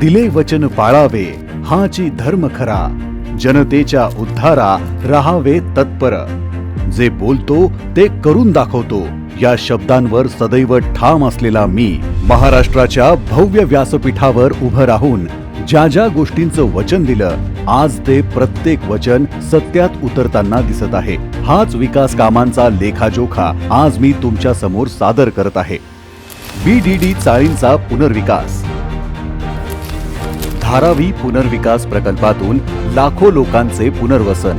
दिले वचन पाळावे हाची धर्म खरा. जनतेच्या उद्धारा राहावे तत्पर. जे बोलतो ते करून दाखवतो. या शब्दांवर सदैव ठाम असलेला मी महाराष्ट्राच्या भव्य व्यासपीठावर उभं राहून ज्या ज्या गोष्टींचं वचन दिलं आज ते प्रत्येक वचन सत्यात उतरताना दिसत आहे. हाच विकास कामांचा लेखाजोखा आज मी तुमच्यासमोर सादर करत आहे. बीडीडी चाळींचा पुनर्विकास. धारावी पुनर्विकास प्रकल्पातून लाखो लोकांचे पुनर्वसन.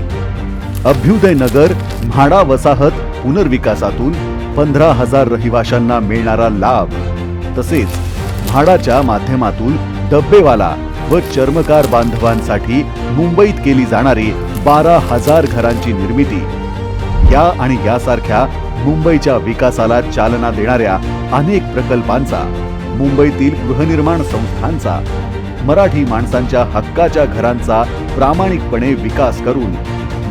अभ्युदय नगर म्हाडा वसाहत पुनर्विकासातून पंधरा हजार रहिवाशांना मिळणारा लाभ. तसेच म्हाडाच्या माध्यमातून डब्बेवाला व चर्मकार बांधवांसाठी मुंबईत केली जाणारी बारा हजार घरांची निर्मिती. या आणि यासारख्या मुंबईच्या विकासाला चालना देणाऱ्या अनेक प्रकल्पांचा मुंबईतील गृहनिर्माण संस्थांचा मराठी माणसांच्या हक्काच्या घरांचा प्रामाणिकपणे विकास करून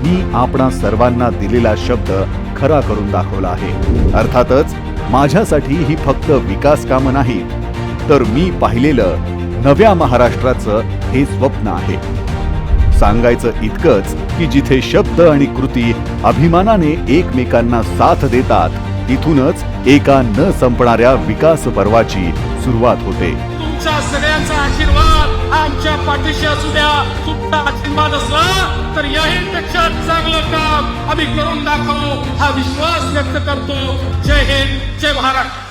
मी आपणा सर्वांना दिलेला शब्द खरा करून दाखवला आहे. अर्थातच माझ्यासाठी ही फक्त विकास कामं नाही तर मी पाहिलेलं नव्या महाराष्ट्राचं हे स्वप्न आहे. सांगायचं इतकंच की जिथे शब्द आणि कृती अभिमानाने एकमेकांना साथ देतात तिथूनच एका न संपणाऱ्या विकास पर्वाची सुरुवात होते. तुमचा सगळ्यांचा आशीर्वाद. पाठीशी असू द्या तुमचा आशीर्वाद असला तर याही पेक्षा चांगलं काम आम्ही करून दाखवू हा विश्वास व्यक्त करतो. जय हिंद जय महाराष्ट्र.